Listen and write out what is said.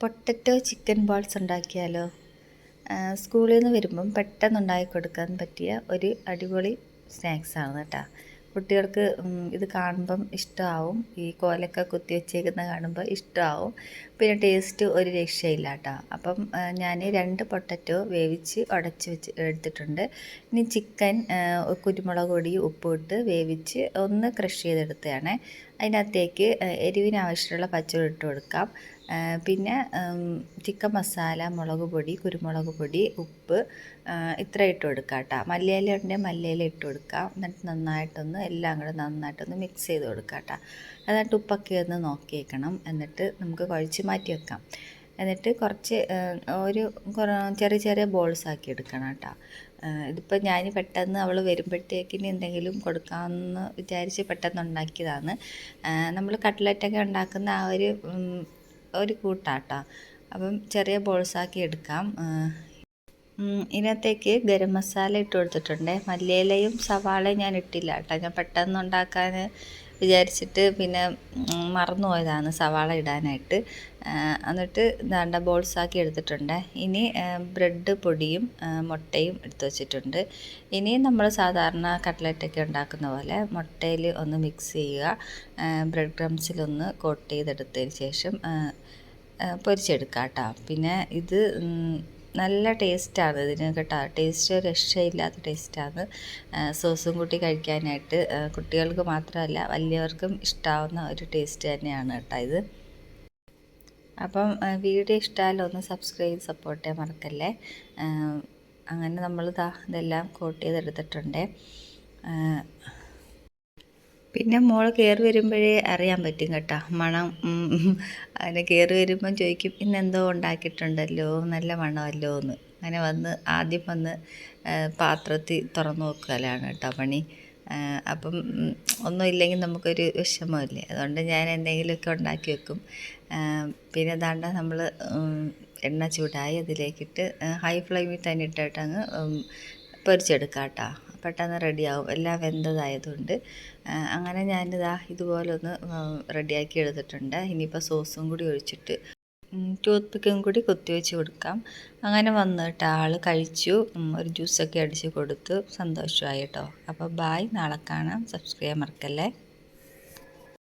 Potato chicken balls ഉണ്ടാക്കിയാലോ? സ്കൂളിൽ നിന്ന് വരുമ്പം പെട്ടെന്ന് ഉണ്ടാക്കി കൊടുക്കാൻ പറ്റിയ ഒരു അടിപൊളി സ്നാക്സ് ആണ് കേട്ടോ. കുട്ടികൾക്ക് ഇത് കാണുമ്പം ഇഷ്ടമാവും ഈ കോലൊക്കെ കുത്തി വെച്ചേക്കുന്ന കാണുമ്പോൾ ഇഷ്ടമാവും പിന്നെ ടേസ്റ്റ് ഒരു രക്ഷയില്ല കേട്ടോ. അപ്പം ഞാൻ രണ്ട് പൊട്ടറ്റോ വേവിച്ച് ഉടച്ച് വെച്ച് എടുത്തിട്ടുണ്ട്. ഇനി ചിക്കൻ കുരുമുളക് പൊടി ഉപ്പിട്ട് വേവിച്ച് ഒന്ന് ക്രഷ് ചെയ്തെടുത്തതാണ്. അതിനകത്തേക്ക് എരിവിന് ആവശ്യമുള്ള പച്ചമുളക് ഇട്ട് കൊടുക്കാം. പിന്നെ ചിക്കൻ മസാല മുളക് പൊടി കുരുമുളക് പൊടി ഉപ്പ് ഇത്ര ഇട്ട് കൊടുക്കാം കേട്ടോ. മല്ലിയില ഉണ്ടെങ്കിൽ മല്ലിയില ഇട്ട് കൊടുക്കാം. എന്നിട്ട് നന്നായിട്ടൊന്ന് എല്ലാം കൂടെ നന്നായിട്ടൊന്ന് മിക്സ് ചെയ്ത് കൊടുക്കാം കേട്ടോ. എന്നിട്ട് ഉപ്പൊക്കെ ഒന്ന് നോക്കിയേക്കണം. എന്നിട്ട് നമുക്ക് കുഴച്ച് മാറ്റി വെക്കാം. എന്നിട്ട് കുറച്ച് ഒരു ചെറിയ ചെറിയ ബോൾസ് ആക്കി എടുക്കണം കേട്ടോ. ഇതിപ്പോൾ ഞാൻ പെട്ടെന്ന് അവൾ വരുമ്പോഴത്തേക്കിന് എന്തെങ്കിലും കൊടുക്കാമെന്ന് വിചാരിച്ച് പെട്ടെന്ന് ഉണ്ടാക്കിയതാണ്. നമ്മൾ കട്ട്ലറ്റൊക്കെ ഉണ്ടാക്കുന്ന ആ ഒരു ഒരു കൂട്ടാട്ടോ. അപ്പം ചെറിയ ബോൾസാക്കി എടുക്കാം. ഇതിനകത്തേക്ക് ഗരം മസാല ഇട്ട് കൊടുത്തിട്ടുണ്ട്. മല്ലിയിലയും സവാളയും ഞാൻ ഇട്ടില്ല കേട്ടോ. ഞാൻ പെട്ടെന്ന് ഉണ്ടാക്കാൻ വിചാരിച്ചിട്ട് പിന്നെ മറന്നു മറന്നുപോയതാണ് സവാള ഇടാനായിട്ട്. എന്നിട്ട് ദാണ്ട ബോൾസാക്കി എടുത്തിട്ടുണ്ട്. ഇനി ബ്രെഡ് പൊടിയും മുട്ടയും എടുത്തു വെച്ചിട്ടുണ്ട്. ഇനി നമ്മൾ സാധാരണ കട്ട്ലറ്റൊക്കെ ഉണ്ടാക്കുന്ന പോലെ മുട്ടയിൽ ഒന്ന് മിക്സ് ചെയ്യുക. ബ്രെഡ് ക്രംസിലൊന്ന് കോട്ട് ചെയ്തെടുത്തതിന് ശേഷം പൊരിച്ചെടുക്കാം കേട്ടോ പിന്നെ ഇത് നല്ല ടേസ്റ്റാണ് ഇതിന് കേട്ടോ. ടേസ്റ്റ് രക്ഷയില്ലാത്ത ടേസ്റ്റാണ്. സോസും കൂട്ടി കഴിക്കാനായിട്ട് കുട്ടികൾക്ക് മാത്രമല്ല വലിയവർക്കും ഇഷ്ടാവുന്ന ഒരു ടേസ്റ്റ് തന്നെയാണ് കേട്ടോ ഇത്. അപ്പം വീഡിയോ ഇഷ്ടമായാലും ഒന്ന് സബ്സ്ക്രൈബ് സപ്പോർട്ട് ചെയ്യാൻ മറക്കല്ലേ? അങ്ങനെ നമ്മൾ ഇതാ ഇതെല്ലാം കോട്ട് ചെയ്തെടുത്തിട്ടുണ്ട്. പിന്നെ മോൾ കയറി വരുമ്പോഴേ അറിയാൻ പറ്റും കേട്ടോ. മണം അങ്ങനെ കയറി വരുമ്പം ചോദിക്കും ഇന്നെന്തോ ഉണ്ടാക്കിയിട്ടുണ്ടല്ലോ? നല്ല മണമല്ലോ എന്ന്. അങ്ങനെ വന്ന് ആദ്യം വന്ന് പാത്രത്തിൽ തുറന്നു നോക്കലാണ് കേട്ടോ പണി. അപ്പം ഒന്നും ഒന്നുമില്ലെങ്കിൽ നമുക്കൊരു വിഷമമില്ലേ? അതുകൊണ്ട് ഞാൻ എന്തെങ്കിലുമൊക്കെ ഉണ്ടാക്കി വെക്കും. പിന്നെ ദാണ്ട നമ്മൾ എണ്ണ ചൂടായി അതിലേക്കിട്ട് ഹൈ ഫ്ലെയിമിൽ തന്നെ ഇട്ടിട്ടങ്ങ് പൊരിച്ചെടുക്കാം കേട്ടോ പെട്ടെന്ന് റെഡിയാവും. എല്ലാം വെന്തതായതുകൊണ്ട്. അങ്ങനെ ഞാനിതാ ഇതുപോലെ ഒന്ന് റെഡിയാക്കി എടുത്തിട്ടുണ്ട്. ഇനിയിപ്പോൾ സോസും കൂടി ഒഴിച്ചിട്ട് ടൂത്ത് പിക്കും കൂടി കുത്തിവെച്ച് കൊടുക്കാം. അങ്ങനെ വന്നിട്ട് ആൾ കഴിച്ചു. ഒരു ജ്യൂസൊക്കെ അടിച്ച് കൊടുത്തു. സന്തോഷമായി കേട്ടോ. അപ്പോൾ ബായ്. നാളെ കാണാം. സബ്സ്ക്രൈബ് മറക്കല്ലേ?